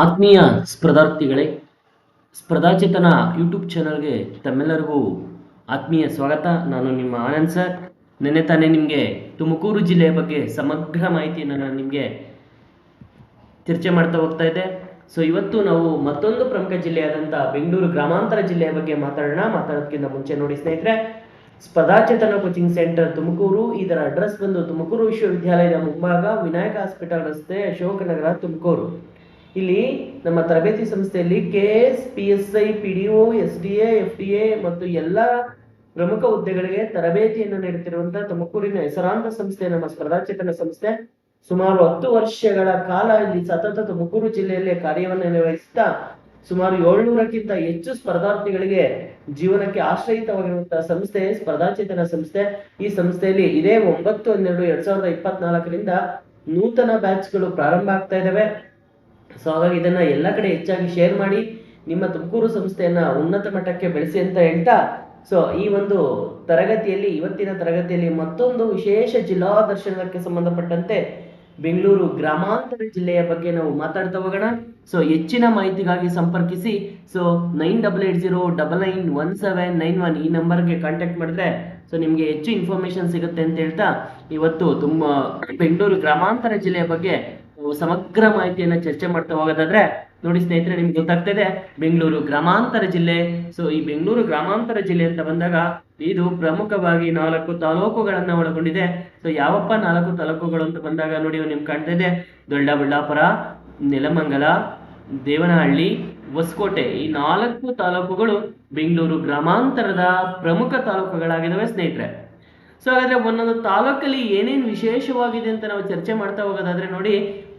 ಆತ್ಮೀಯ ಸ್ಪರ್ಧಾರ್ಥಿಗಳೇ, ಸ್ಪರ್ಧಾಚೇತನ ಯೂಟ್ಯೂಬ್ ಚಾನಲ್ಗೆ ತಮ್ಮೆಲ್ಲರಿಗೂ ಆತ್ಮೀಯ ಸ್ವಾಗತ. ನಾನು ನಿಮ್ಮ ಆನಂದ್ ಸರ್. ನಿನ್ನೆ ತಾನೇ ನಿಮಗೆ ತುಮಕೂರು ಜಿಲ್ಲೆಯ ಬಗ್ಗೆ ಸಮಗ್ರ ಮಾಹಿತಿಯನ್ನು ನಾನು ನಿಮಗೆ ಚರ್ಚೆ ಮಾಡ್ತಾ ಹೋಗ್ತಾ ಇದ್ದೆ. ಸೊ ಇವತ್ತು ನಾವು ಮತ್ತೊಂದು ಪ್ರಮುಖ ಜಿಲ್ಲೆಯಾದಂಥ ಬೆಂಗಳೂರು ಗ್ರಾಮಾಂತರ ಜಿಲ್ಲೆಯ ಬಗ್ಗೆ ಮಾತಾಡೋಣ. ಮಾತಾಡೋದಕ್ಕಿಂತ ಮುಂಚೆ ನೋಡಿ ಸ್ನೇಹಿತರೆ, ಸ್ಪರ್ಧಾಚೇತನ ಕೋಚಿಂಗ್ ಸೆಂಟರ್ ತುಮಕೂರು, ಇದರ ಅಡ್ರೆಸ್ ಬಂದು ತುಮಕೂರು ವಿಶ್ವವಿದ್ಯಾಲಯದ ಮುಂಭಾಗ ವಿನಾಯಕ ಹಾಸ್ಪಿಟಲ್ ರಸ್ತೆ ಅಶೋಕನಗರ ತುಮಕೂರು. ಇಲ್ಲಿ ನಮ್ಮ ತರಬೇತಿ ಸಂಸ್ಥೆಯಲ್ಲಿ K S P S I P D O S D A F D A ಮತ್ತು ಎಲ್ಲ ಪ್ರಮುಖ ಹುದ್ದೆಗಳಿಗೆ ತರಬೇತಿಯನ್ನು ನೀಡುತ್ತಿರುವಂತಹ ತುಮಕೂರಿನ ಹೆಸರಾಂತ ಸಂಸ್ಥೆ, ನಮ್ಮ ಸ್ಪರ್ಧಾಚೇತನ ಸಂಸ್ಥೆ. ಸುಮಾರು ಹತ್ತು ವರ್ಷಗಳ ಕಾಲ ಇಲ್ಲಿ ಸತತ ತುಮಕೂರು ಜಿಲ್ಲೆಯಲ್ಲಿ ಕಾರ್ಯವನ್ನು ನಿರ್ವಹಿಸುತ್ತಾ ಸುಮಾರು ಏಳ್ನೂರಕ್ಕಿಂತ ಹೆಚ್ಚು ಸ್ಪರ್ಧಾರ್ಥಿಗಳಿಗೆ ಜೀವನಕ್ಕೆ ಆಶ್ರಯಿತವಾಗಿರುವಂತಹ ಸಂಸ್ಥೆ, ಸ್ಪರ್ಧಾಚೇತನ ಸಂಸ್ಥೆ. ಈ ಸಂಸ್ಥೆಯಲ್ಲಿ ಇದೇ ಒಂಬತ್ತು, ಹನ್ನೆರಡು, ಎರಡ್ ಸಾವಿರದ ಇಪ್ಪತ್ನಾಲ್ಕರಿಂದ ನೂತನ ಬ್ಯಾಚ್ಗಳು ಪ್ರಾರಂಭ ಆಗ್ತಾ ಇದಾವೆ ಸೊ ಹಾಗಾಗಿ ಇದನ್ನ ಎಲ್ಲ ಕಡೆ ಹೆಚ್ಚಾಗಿ ಶೇರ್ ಮಾಡಿ ನಿಮ್ಮ ತುಮಕೂರು ಸಂಸ್ಥೆಯನ್ನ ಉನ್ನತ ಮಟ್ಟಕ್ಕೆ ಬೆಳೆಸಿ ಅಂತ ಹೇಳ್ತಾ ಸೊ ಈ ಒಂದು ತರಗತಿಯಲ್ಲಿ, ಇವತ್ತಿನ ತರಗತಿಯಲ್ಲಿ ಮತ್ತೊಂದು ವಿಶೇಷ ಜಿಲ್ಲಾ ದರ್ಶನಕ್ಕೆ ಸಂಬಂಧಪಟ್ಟಂತೆ ಬೆಂಗಳೂರು ಗ್ರಾಮಾಂತರ ಜಿಲ್ಲೆಯ ಬಗ್ಗೆ ನಾವು ಮಾತಾಡ್ತಾ ಹೋಗೋಣ. ಸೊ ಹೆಚ್ಚಿನ ಮಾಹಿತಿಗಾಗಿ ಸಂಪರ್ಕಿಸಿ so nine double eight zero double nine one seven nine one ಈ ನಂಬರ್ಗೆ ಕಾಂಟ್ಯಾಕ್ಟ್ ಮಾಡಿದ್ರೆ ಸೊ ನಿಮಗೆ ಹೆಚ್ಚು ಇನ್ಫಾರ್ಮೇಶನ್ ಸಿಗುತ್ತೆ ಅಂತ ಹೇಳ್ತಾ, ಇವತ್ತು ತುಂಬ ಬೆಂಗಳೂರು ಗ್ರಾಮಾಂತರ ಜಿಲ್ಲೆಯ ಬಗ್ಗೆ ಸಮಗ್ರ ಮಾಹಿತಿಯನ್ನ ಚರ್ಚೆ ಮಾಡ್ತಾ ಹೋಗೋದಾದ್ರೆ, ನೋಡಿ ಸ್ನೇಹಿತರೆ, ನಿಮ್ಗೆ ಗೊತ್ತಾಗ್ತಾ ಇದೆ, ಬೆಂಗಳೂರು ಗ್ರಾಮಾಂತರ ಜಿಲ್ಲೆ. ಸೊ ಈ ಬೆಂಗಳೂರು ಗ್ರಾಮಾಂತರ ಜಿಲ್ಲೆ ಅಂತ ಬಂದಾಗ, ಇದು ಪ್ರಮುಖವಾಗಿ ನಾಲ್ಕು ತಾಲೂಕುಗಳನ್ನ ಒಳಗೊಂಡಿದೆ. ಸೊ ಯಾವಪ್ಪ ನಾಲ್ಕು ತಾಲೂಕುಗಳು ಅಂತ ಬಂದಾಗ, ನೋಡಿ ನಿಮ್ಗೆ ಕಾಣ್ತಾ ಇದೆ. ದೊಡ್ಡಬಳ್ಳಾಪುರ, ನೆಲಮಂಗಲ, ದೇವನಹಳ್ಳಿ, ಹೊಸಕೋಟೆ. ಈ ನಾಲ್ಕು ತಾಲೂಕುಗಳು ಬೆಂಗಳೂರು ಗ್ರಾಮಾಂತರದ ಪ್ರಮುಖ ತಾಲೂಕುಗಳಾಗಿದ್ದಾವೆ ಸ್ನೇಹಿತರೆ. ಸೊ ಹಾಗಾದ್ರೆ ಒಂದೊಂದು ತಾಲೂಕಲ್ಲಿ ಏನೇನು ವಿಶೇಷವಾಗಿದೆ ಅಂತ ನಾವು ಚರ್ಚೆ ಮಾಡ್ತಾ ಹೋಗೋದಾದ್ರೆ ನೋಡಿ,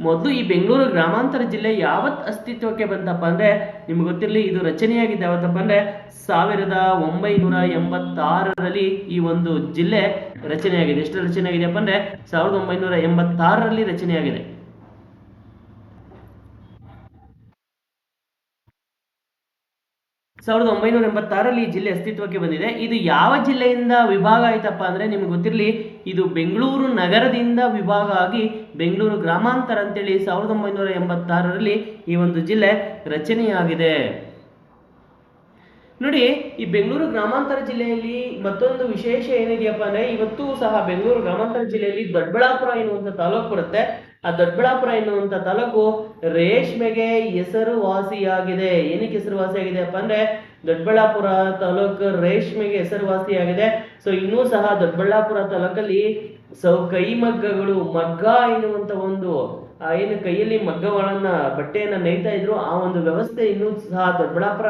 ಮೊದಲು ಈ ಬೆಂಗಳೂರು ಗ್ರಾಮಾಂತರ ಜಿಲ್ಲೆ ಯಾವತ್ ಅಸ್ತಿತ್ವಕ್ಕೆ ಬಂತಪ್ಪ ಅಂದ್ರೆ ನಿಮ್ಗೆ ಗೊತ್ತಿರಲಿ, ಇದು ರಚನೆಯಾಗಿದೆ ಯಾವತ್ತಪ್ಪ ಅಂದ್ರೆ ಸಾವಿರದ ಒಂಬೈನೂರ ಎಂಬತ್ತಾರರಲ್ಲಿ ಈ ಒಂದು ಜಿಲ್ಲೆ ರಚನೆಯಾಗಿದೆ. ಎಷ್ಟು ರಚನೆಯಾಗಿದೆಯಪ್ಪ ಅಂದ್ರೆ ಸಾವಿರದ ಒಂಬೈನೂರ ಎಂಬತ್ತಾರರಲ್ಲಿ ರಚನೆಯಾಗಿದೆ. ಸಾವಿರದ ಒಂಬೈನೂರ ಎಂಬತ್ತಾರಲ್ಲಿ ಈ ಜಿಲ್ಲೆ ಅಸ್ತಿತ್ವಕ್ಕೆ ಬಂದಿದೆ. ಇದು ಯಾವ ಜಿಲ್ಲೆಯಿಂದ ವಿಭಾಗ ಆಯ್ತಪ್ಪ ಅಂದ್ರೆ ನಿಮ್ಗೆ ಗೊತ್ತಿರಲಿ, ಇದು ಬೆಂಗಳೂರು ನಗರದಿಂದ ವಿಭಾಗ ಆಗಿ ಬೆಂಗಳೂರು ಗ್ರಾಮಾಂತರ ಅಂತೇಳಿ ಸಾವಿರದ ಒಂಬೈನೂರ ಎಂಬತ್ತಾರರಲ್ಲಿ ಈ ಒಂದು ಜಿಲ್ಲೆ ರಚನೆಯಾಗಿದೆ. ನೋಡಿ, ಈ ಬೆಂಗಳೂರು ಗ್ರಾಮಾಂತರ ಜಿಲ್ಲೆಯಲ್ಲಿ ಮತ್ತೊಂದು ವಿಶೇಷ ಏನಿದೆಯಪ್ಪ ಅಂದ್ರೆ ಇವತ್ತು ಸಹ ಬೆಂಗಳೂರು ಗ್ರಾಮಾಂತರ ಜಿಲ್ಲೆಯಲ್ಲಿ ದೊಡ್ಡಬಳ್ಳಾಪುರ ಎನ್ನುವಂತ ತಾಲೂಕು ಬರುತ್ತೆ. ಆ ದೊಡ್ಡಬಳ್ಳಾಪುರ ಎನ್ನುವಂತ ತಾಲೂಕು ರೇಷ್ಮೆಗೆ ಹೆಸರುವಾಸಿಯಾಗಿದೆ. ಏನಕ್ಕೆ ಹೆಸರುವಾಸಿಯಾಗಿದೆಯಪ್ಪ ಅಂದ್ರೆ ದೊಡ್ಡಬಳ್ಳಾಪುರ ತಾಲೂಕು ರೇಷ್ಮೆಗೆ ಹೆಸರುವಾಸಿಯಾಗಿದೆ. ಸೊ ಇನ್ನೂ ಸಹ ದೊಡ್ಡಬಳ್ಳಾಪುರ ತಾಲೂಕಲ್ಲಿ ಸೌ ಕೈಮಗ್ಗಗಳು ಮಗ್ಗ ಎನ್ನುವಂತ ಒಂದು ಏನು ಕೈಯಲ್ಲಿ ಮಗ್ಗಗಳನ್ನ ಬಟ್ಟೆಯನ್ನ ನೇಯ್ತಾ ಇದ್ರು, ಆ ಒಂದು ವ್ಯವಸ್ಥೆ ಇನ್ನೂ ಸಹ ದೊಡ್ಡಬಳ್ಳಾಪುರ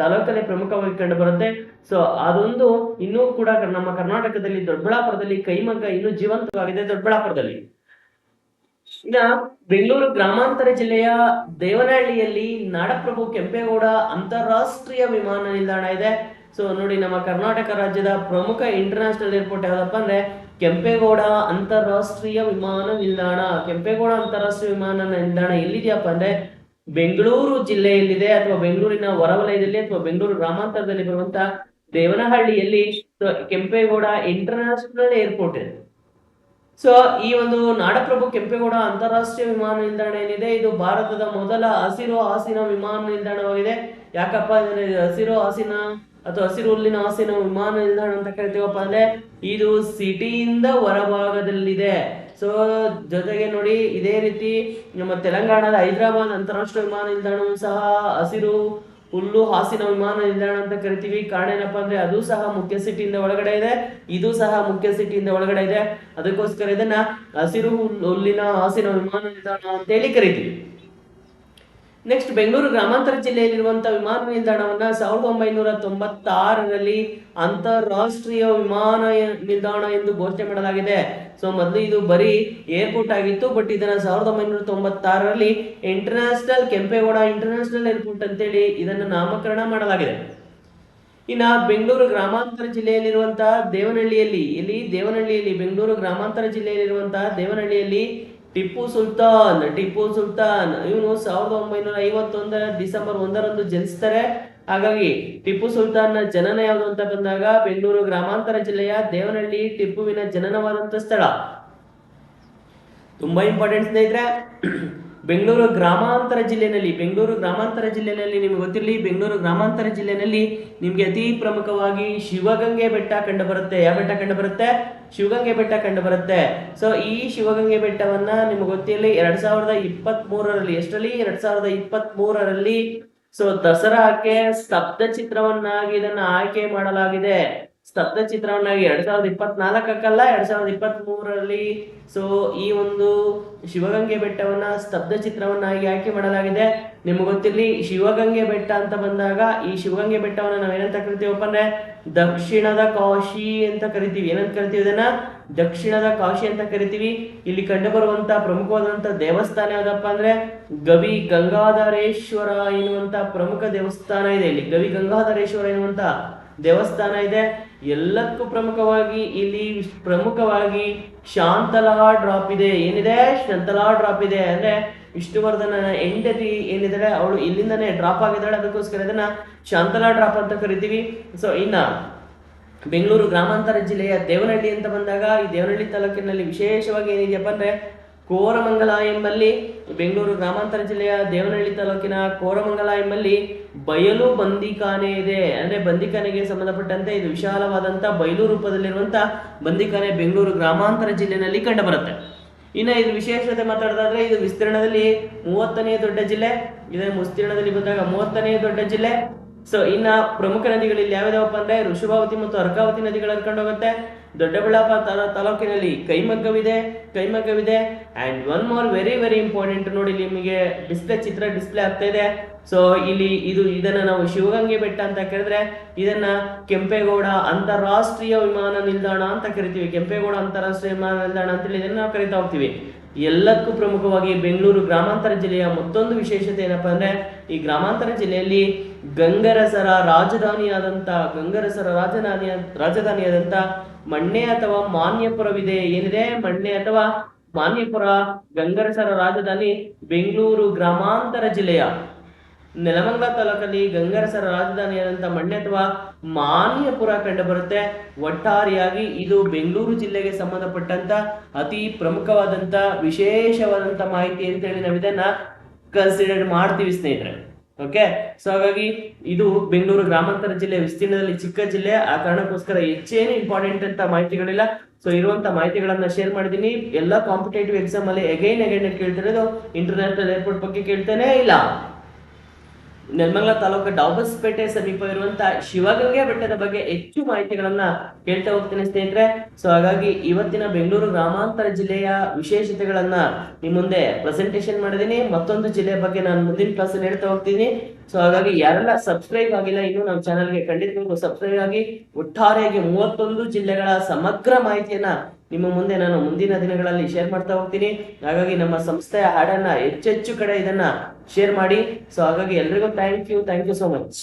ತಾಲೂಕಲ್ಲಿ ಪ್ರಮುಖವಾಗಿ ಕಂಡು ಬರುತ್ತೆ. ಸೊ ಅದೊಂದು ಇನ್ನೂ ಕೂಡ ನಮ್ಮ ಕರ್ನಾಟಕದಲ್ಲಿ ದೊಡ್ಡಬಳ್ಳಾಪುರದಲ್ಲಿ ಕೈಮಗ್ಗ ಇನ್ನೂ ಜೀವಂತವಾಗಿದೆ ದೊಡ್ಡಬಳ್ಳಾಪುರದಲ್ಲಿ ಇನ್ನ ಬೆಂಗಳೂರು ಗ್ರಾಮಾಂತರ ಜಿಲ್ಲೆಯ ದೇವನಹಳ್ಳಿಯಲ್ಲಿ ನಾಡಪ್ರಭು ಕೆಂಪೇಗೌಡ ಅಂತಾರಾಷ್ಟ್ರೀಯ ವಿಮಾನ ನಿಲ್ದಾಣ ಇದೆ. ಸೊ ನೋಡಿ ನಮ್ಮ ಕರ್ನಾಟಕ ರಾಜ್ಯದ ಪ್ರಮುಖ ಇಂಟರ್ನ್ಯಾಷನಲ್ ಏರ್ಪೋರ್ಟ್ ಯಾವ್ದಪ್ಪ ಅಂದ್ರೆ ಕೆಂಪೇಗೌಡ ಅಂತಾರಾಷ್ಟ್ರೀಯ ವಿಮಾನ ನಿಲ್ದಾಣ. ಕೆಂಪೇಗೌಡ ಅಂತಾರಾಷ್ಟ್ರೀಯ ವಿಮಾನ ನಿಲ್ದಾಣ ಎಲ್ಲಿದೆಯಪ್ಪ ಅಂದ್ರೆ ಬೆಂಗಳೂರು ಜಿಲ್ಲೆಯಲ್ಲಿದೆ ಅಥವಾ ಬೆಂಗಳೂರಿನ ಹೊರವಲಯದಲ್ಲಿ ಅಥವಾ ಬೆಂಗಳೂರು ಗ್ರಾಮಾಂತರದಲ್ಲಿ ಬರುವಂತ ದೇವನಹಳ್ಳಿಯಲ್ಲಿ ಕೆಂಪೇಗೌಡ ಇಂಟರ್ನ್ಯಾಷನಲ್ ಏರ್ಪೋರ್ಟ್ ಇದೆ. ಸೊ ಈ ಒಂದು ನಾಡಪ್ರಭು ಕೆಂಪೇಗೌಡ ಅಂತಾರಾಷ್ಟ್ರೀಯ ವಿಮಾನ ನಿಲ್ದಾಣ ಏನಿದೆ ಇದು ಭಾರತದ ಮೊದಲ ಹಸಿರು ಹಾಸಿನ ವಿಮಾನ ನಿಲ್ದಾಣವಾಗಿದೆ. ಯಾಕಪ್ಪ ಹಸಿರು ಹಾಸಿನ ಅಥವಾ ಹಸಿರು ಹುಲ್ಲಿನ ಹಾಸಿನ ವಿಮಾನ ನಿಲ್ದಾಣ ಅಂತ ಕರಿತೀವಪ್ಪ ಅಂದ್ರೆ ಇದು ಸಿಟಿಯಿಂದ ಹೊರಭಾಗದಲ್ಲಿದೆ. ಸೊ ಜೊತೆಗೆ ನೋಡಿ, ಇದೇ ರೀತಿ ನಮ್ಮ ತೆಲಂಗಾಣದ ಹೈದರಾಬಾದ್ ಅಂತಾರಾಷ್ಟ್ರೀಯ ವಿಮಾನ ನಿಲ್ದಾಣವೂ ಸಹ ಹಸಿರು, ಹುಲ್ಲು, ಹಾಸಿನ ವಿಮಾನ ನಿಲ್ದಾಣ ಅಂತ ಕರಿತೀವಿ. ಕಾರಣ ಏನಪ್ಪಾ ಅಂದ್ರೆ, ಅದು ಸಹ ಮುಖ್ಯ ಸಿಟಿಯಿಂದ ಒಳಗಡೆ ಇದೆ. ಇದು ಸಹ ಮುಖ್ಯ ಸಿಟಿಯಿಂದ ಒಳಗಡೆ ಇದೆ. ಅದಕ್ಕೋಸ್ಕರ ಇದನ್ನ ಹಸಿರು ಹುಲ್- ಹುಲ್ಲಿನ, ಹಾಸಿನ ವಿಮಾನ ನಿಲ್ದಾಣ ಅಂತೇಳಿ ಕರಿತೀವಿ. ನೆಕ್ಸ್ಟ್ ಬೆಂಗಳೂರು ಗ್ರಾಮಾಂತರ ಜಿಲ್ಲೆಯಲ್ಲಿರುವಂತಹ ವಿಮಾನ ನಿಲ್ದಾಣವನ್ನ ಸಾವಿರದ ಒಂಬೈನೂರ ತೊಂಬತ್ತಾರರಲ್ಲಿ ಅಂತಾರಾಷ್ಟ್ರೀಯ ವಿಮಾನ ನಿಲ್ದಾಣ ಎಂದು ಘೋಷಣೆ ಮಾಡಲಾಗಿದೆ. ಸೊ ಮೊದಲು ಇದು ಬರೀ ಏರ್ಪೋರ್ಟ್ ಆಗಿತ್ತು ಬಟ್ ಇದನ್ನ ಸಾವಿರದ ಒಂಬೈನೂರ ತೊಂಬತ್ತಾರರಲ್ಲಿ ಇಂಟರ್ನ್ಯಾಷನಲ್ ಕೆಂಪೇಗೌಡ ಇಂಟರ್ನ್ಯಾಷನಲ್ ಏರ್ಪೋರ್ಟ್ ಅಂತೇಳಿ ಇದನ್ನು ನಾಮಕರಣ ಮಾಡಲಾಗಿದೆ. ಇನ್ನ ಬೆಂಗಳೂರು ಗ್ರಾಮಾಂತರ ಜಿಲ್ಲೆಯಲ್ಲಿರುವಂತಹ ದೇವನಹಳ್ಳಿಯಲ್ಲಿ, ಇಲ್ಲಿ ದೇವನಹಳ್ಳಿಯಲ್ಲಿ ಬೆಂಗಳೂರು ಗ್ರಾಮಾಂತರ ಜಿಲ್ಲೆಯಲ್ಲಿರುವಂತಹ ದೇವನಹಳ್ಳಿಯಲ್ಲಿ ಟಿಪ್ಪು ಸುಲ್ತಾನ್ ಟಿಪ್ಪು ಸುಲ್ತಾನ್. ಇವನು ಸಾವಿರದ ಒಂಬೈನೂರ ಐವತ್ತೊಂದರ ಡಿಸೆಂಬರ್ ಒಂದರಂದು ಜನಿಸ್ತಾರೆ. ಹಾಗಾಗಿ ಟಿಪ್ಪು ಸುಲ್ತಾನ್ನ ಜನನ ಯಾವುದು ಅಂತ ಬಂದಾಗ ಬೆಂಗಳೂರು ಗ್ರಾಮಾಂತರ ಜಿಲ್ಲೆಯ ದೇವನಹಳ್ಳಿ ಟಿಪ್ಪುವಿನ ಜನನವಾದಂತ ಸ್ಥಳ. ತುಂಬಾ ಇಂಪಾರ್ಟೆಂಟ್ ಸ್ನೇಹಿತರೆ ಬೆಂಗಳೂರು ಗ್ರಾಮಾಂತರ ಜಿಲ್ಲೆಯಲ್ಲಿ, ಬೆಂಗಳೂರು ಗ್ರಾಮಾಂತರ ಜಿಲ್ಲೆಯಲ್ಲಿ ನಿಮ್ಗೆ ಗೊತ್ತಿರಲಿ, ಬೆಂಗಳೂರು ಗ್ರಾಮಾಂತರ ಜಿಲ್ಲೆಯಲ್ಲಿ ನಿಮ್ಗೆ ಅತಿ ಪ್ರಮುಖವಾಗಿ ಶಿವಗಂಗೆ ಬೆಟ್ಟ ಕಂಡು ಬರುತ್ತೆ. ಯಾವ ಬೆಟ್ಟ ಕಂಡು ಬರುತ್ತೆ? ಶಿವಗಂಗೆ ಬೆಟ್ಟ ಕಂಡು ಬರುತ್ತೆ. ಸೊ ಈ ಶಿವಗಂಗೆ ಬೆಟ್ಟವನ್ನ ನಿಮ್ಗೆ ಗೊತ್ತಿರಲಿ, ಎರಡ್ ಸಾವಿರದ ಇಪ್ಪತ್ತ್ ಮೂರರಲ್ಲಿ ಎಷ್ಟರಲ್ಲಿ? ಎರಡ್ ಸಾವಿರದ ಇಪ್ಪತ್ತ್ ಮೂರರಲ್ಲಿ ಸೊ ದಸರಾಕ್ಕೆ ಸ್ತಬ್ಧ ಚಿತ್ರವನ್ನಾಗಿ ಇದನ್ನ ಆಯ್ಕೆ ಮಾಡಲಾಗಿದೆ. ಸ್ತಬ್ಧ ಚಿತ್ರವನ್ನಾಗಿ ಎರಡ್ ಸಾವಿರದ ಇಪ್ಪತ್ನಾಲ್ಕಕ್ಕಲ್ಲ ಎರಡ್ ಸಾವಿರದ ಇಪ್ಪತ್ತ್ ಮೂರರಲ್ಲಿ ಸೊ ಈ ಒಂದು ಶಿವಗಂಗೆ ಬೆಟ್ಟವನ್ನ ಸ್ತಬ್ಧ ಚಿತ್ರವನ್ನಾಗಿ ಆಯ್ಕೆ ಮಾಡಲಾಗಿದೆ. ನಿಮ್ಗೆ ಗೊತ್ತಿರಲಿ, ಶಿವಗಂಗೆ ಬೆಟ್ಟ ಅಂತ ಬಂದಾಗ ಈ ಶಿವಗಂಗೆ ಬೆಟ್ಟವನ್ನ ನಾವೇನಂತ ಕರಿತೀವಪ್ಪ ಅಂದ್ರೆ ದಕ್ಷಿಣದ ಕಾಶಿ ಅಂತ ಕರಿತೀವಿ. ಏನಂತ ಕರಿತೀವಿ ಇದನ್ನ? ದಕ್ಷಿಣದ ಕಾಶಿ ಅಂತ ಕರಿತೀವಿ. ಇಲ್ಲಿ ಕಂಡು ಬರುವಂತ ಪ್ರಮುಖವಾದಂತ ದೇವಸ್ಥಾನ ಯಾವ್ದಪ್ಪ ಅಂದ್ರೆ, ಗವಿ ಗಂಗಾಧರೇಶ್ವರ ಎನ್ನುವಂತ ಪ್ರಮುಖ ದೇವಸ್ಥಾನ ಇದೆ ಇಲ್ಲಿ. ಗವಿ ಗಂಗಾಧರೇಶ್ವರ ಎನ್ನುವಂತ ದೇವಸ್ಥಾನ ಇದೆ. ಎಲ್ಲಕ್ಕೂ ಪ್ರಮುಖವಾಗಿ ಇಲ್ಲಿ ಪ್ರಮುಖವಾಗಿ ಶಾಂತಲಹ ಡ್ರಾಪ್ ಇದೆ. ಏನಿದೆ? ಶಾಂತಲಹ ಡ್ರಾಪ್ ಇದೆ. ಅಂದ್ರೆ ವಿಷ್ಣುವರ್ಧನ ಹೆಂಡತಿ ಏನಿದ್ದಾರೆ ಅವಳು ಇಲ್ಲಿಂದನೇ ಡ್ರಾಪ್ ಆಗಿದ್ದಾಳೆ. ಅದಕ್ಕೋಸ್ಕರ ಇದನ್ನ ಶಾಂತಲಾ ಡ್ರಾಪ್ ಅಂತ ಕರಿತೀವಿ. ಸೊ ಇನ್ನ ಬೆಂಗಳೂರು ಗ್ರಾಮಾಂತರ ಜಿಲ್ಲೆಯ ದೇವನಹಳ್ಳಿ ಅಂತ ಬಂದಾಗ ಈ ದೇವನಹಳ್ಳಿ ತಾಲೂಕಿನಲ್ಲಿ ವಿಶೇಷವಾಗಿ ಏನಿದೆಯಪ್ಪ ಅಂದ್ರೆ ಕೋರಮಂಗಲ ಎಂಬಲ್ಲಿ ಬೆಂಗಳೂರು ಗ್ರಾಮಾಂತರ ಜಿಲ್ಲೆಯ ದೇವನಹಳ್ಳಿ ತಾಲೂಕಿನ ಕೋರಮಂಗಲ ಎಂಬಲ್ಲಿ ಬಯಲು ಬಂದಿಖಾನೆ ಇದೆ. ಅಂದ್ರೆ ಬಂದಿಖಾನೆಗೆ ಸಂಬಂಧಪಟ್ಟಂತೆ ಇದು ವಿಶಾಲವಾದಂತ ಬಯಲು ರೂಪದಲ್ಲಿರುವಂತ ಬಂದಿಖಾನೆ ಬೆಂಗಳೂರು ಗ್ರಾಮಾಂತರ ಜಿಲ್ಲೆನಲ್ಲಿ ಕಂಡುಬರುತ್ತೆ. ಇನ್ನು ಇದು ವಿಶೇಷತೆ ಮಾತಾಡೋದಾದ್ರೆ ಇದು ವಿಸ್ತೀರ್ಣದಲ್ಲಿ ಮೂವತ್ತನೇ ದೊಡ್ಡ ಜಿಲ್ಲೆ ಇದೇ ವಿಸ್ತೀರ್ಣದಲ್ಲಿ ಬಂದಾಗ ಮೂವತ್ತನೇ ದೊಡ್ಡ ಜಿಲ್ಲೆ. ಸೊ ಇನ್ನ ಪ್ರಮುಖ ನದಿಗಳು ಇಲ್ಲಿ ಯಾವ್ಯಾವಪ್ಪ ಅಂದ್ರೆ ಋಷಭಾವತಿ ಮತ್ತು ಅರ್ಕಾವತಿ ನದಿಗಳು ಹರ್ಕೊಂಡು ಹೋಗುತ್ತೆ. ದೊಡ್ಡಬಳ್ಳಾಪುರ ತಾಲೂಕಿನಲ್ಲಿ ಕೈಮಗ್ಗವಿದೆ ಕೈಮಗ್ಗವಿದೆ. And one more very very important ನೋಡಿ ನಿಮಗೆ ಡಿಸ್ಪ್ಲೇ ಚಿತ್ರ ಡಿಸ್ಪ್ಲೇ ಆಗ್ತಾ ಇದೆ. ಸೊ ಇಲ್ಲಿ ಇದು ಇದನ್ನ ನಾವು ಶಿವಗಂಗೆ ಬೆಟ್ಟ ಅಂತ ಕರೆದ್ರೆ ಇದನ್ನ ಕೆಂಪೇಗೌಡ ಅಂತಾರಾಷ್ಟ್ರೀಯ ವಿಮಾನ ನಿಲ್ದಾಣ ಅಂತ ಕರಿತೀವಿ. ಕೆಂಪೇಗೌಡ ಅಂತಾರಾಷ್ಟ್ರೀಯ ವಿಮಾನ ನಿಲ್ದಾಣ ಅಂತೇಳಿ ಇದನ್ನ ನಾವು ಕರಿತಾ ಹೋಗ್ತೀವಿ. ಎಲ್ಲಕ್ಕೂ ಪ್ರಮುಖವಾಗಿ ಬೆಂಗಳೂರು ಗ್ರಾಮಾಂತರ ಜಿಲ್ಲೆಯ ಮತ್ತೊಂದು ವಿಶೇಷತೆ ಏನಪ್ಪ ಅಂದ್ರೆ ಈ ಗ್ರಾಮಾಂತರ ಜಿಲ್ಲೆಯಲ್ಲಿ ಗಂಗರಸರ ರಾಜಧಾನಿಯಾದಂತ ಗಂಗರಸರ ರಾಜಧಾನಿಯ ರಾಜಧಾನಿಯಾದಂತ ಮಣ್ಣೆ ಅಥವಾ ಮಾನ್ಯಪುರವಿದೆ. ಏನಿದೆ? ಮಣ್ಣೆ ಅಥವಾ ಮಾನ್ಯಪುರ ಗಂಗರಸರ ರಾಜಧಾನಿ ಬೆಂಗಳೂರು ಗ್ರಾಮಾಂತರ ಜಿಲ್ಲೆಯ ನೆಲಮಂಗಲ ತಾಲೂಕಲ್ಲಿ ಗಂಗರಸರ ರಾಜಧಾನಿಯಾದಂಥ ಮಣ್ಣೆ ಅಥವಾ ಮಾನ್ಯಪುರ ಕಂಡು ಬರುತ್ತೆ ಒಟ್ಟಾರೆಯಾಗಿ ಇದು ಬೆಂಗಳೂರು ಜಿಲ್ಲೆಗೆ ಸಂಬಂಧಪಟ್ಟಂತ ಅತಿ ಪ್ರಮುಖವಾದಂತ ವಿಶೇಷವಾದಂತ ಮಾಹಿತಿ ಅಂತೇಳಿ ನಾವು ಇದನ್ನ ಕನ್ಸಿಡರ್ ಮಾಡ್ತೀವಿ ಸ್ನೇಹಿತರೆ. ಓಕೆ ಸೊ ಹಾಗಾಗಿ ಇದು ಬೆಂಗಳೂರು ಗ್ರಾಮಾಂತರ ಜಿಲ್ಲೆ, ವಿಸ್ತೀರ್ಣದಲ್ಲಿ ಚಿಕ್ಕ ಜಿಲ್ಲೆ. ಆ ಕಾರಣಕ್ಕೋಸ್ಕರ ಹೆಚ್ಚೇನು ಇಂಪಾರ್ಟೆಂಟ್ ಅಂತ ಮಾಹಿತಿಗಳಿಲ್ಲ. ಸೊ ಇರುವಂತ ಮಾಹಿತಿಗಳನ್ನ ಶೇರ್ ಮಾಡಿದೀನಿ ಎಲ್ಲ ಕಾಂಪಿಟೇಟಿವ್ ಎಕ್ಸಾಮ್ ಅಲ್ಲಿ ಅಗೈನ್ ಅಗೈನ್ ಕೇಳ್ತಿರೋದು ಇಂಟರ್ನ್ಯಾಷನಲ್ ಏರ್ಪೋರ್ಟ್ ಬಗ್ಗೆ ಕೇಳ್ತಾನೆ ಇಲ್ಲ. ನೆಲಮಂಗಲ ತಾಲೂಕು ಡಾಬಸ್ಪೇಟೆ ಸಮೀಪ ಇರುವಂತಹ ಶಿವಗಂಗೆ ಬೆಟ್ಟದ ಬಗ್ಗೆ ಹೆಚ್ಚು ಮಾಹಿತಿಗಳನ್ನ ಕೇಳ್ತಾ ಹೋಗ್ತೇನೆ ಸ್ನೇಹಿತರೆ. ಸೊ ಹಾಗಾಗಿ ಇವತ್ತಿನ ಬೆಂಗಳೂರು ಗ್ರಾಮಾಂತರ ಜಿಲ್ಲೆಯ ವಿಶೇಷತೆಗಳನ್ನ ನಿಮ್ಮ ಮುಂದೆ ಪ್ರೆಸೆಂಟೇಶನ್ ಮಾಡಿದೀನಿ. ಮತ್ತೊಂದು ಜಿಲ್ಲೆಯ ಬಗ್ಗೆ ನಾನು ಮುಂದಿನ ಕ್ಲಾಸ್ ಹೇಳ್ತಾ ಹೋಗ್ತೀನಿ. ಸೊ ಹಾಗಾಗಿ ಯಾರೆಲ್ಲ ಸಬ್ಸ್ಕ್ರೈಬ್ ಆಗಿಲ್ಲ, ಇನ್ನು ನಮ್ಮ ಚಾನಲ್ಗೆ ಖಂಡಿತವಾಗ್ಲೂ ಸಬ್ಸ್ಕ್ರೈಬ್ ಆಗಿ, ಒಟ್ಟಾರೆಯಾಗಿ ಮೂವತ್ತೊಂದು ಜಿಲ್ಲೆಗಳ ಸಮಗ್ರ ಮಾಹಿತಿಯನ್ನ ನಿಮ್ಮ ಮುಂದೆ ನಾನು ಮುಂದಿನ ದಿನಗಳಲ್ಲಿ ಶೇರ್ ಮಾಡ್ತಾ ಹೋಗ್ತೀನಿ. ಹಾಗಾಗಿ ನಮ್ಮ ಸಂಸ್ಥೆಯ ಹಾಡನ್ನ ಹೆಚ್ಚೆಚ್ಚು ಕಡೆ ಇದನ್ನ ಶೇರ್ ಮಾಡಿ. ಸೊ ಹಾಗಾಗಿ ಎಲ್ರಿಗೂ thank you thank you so much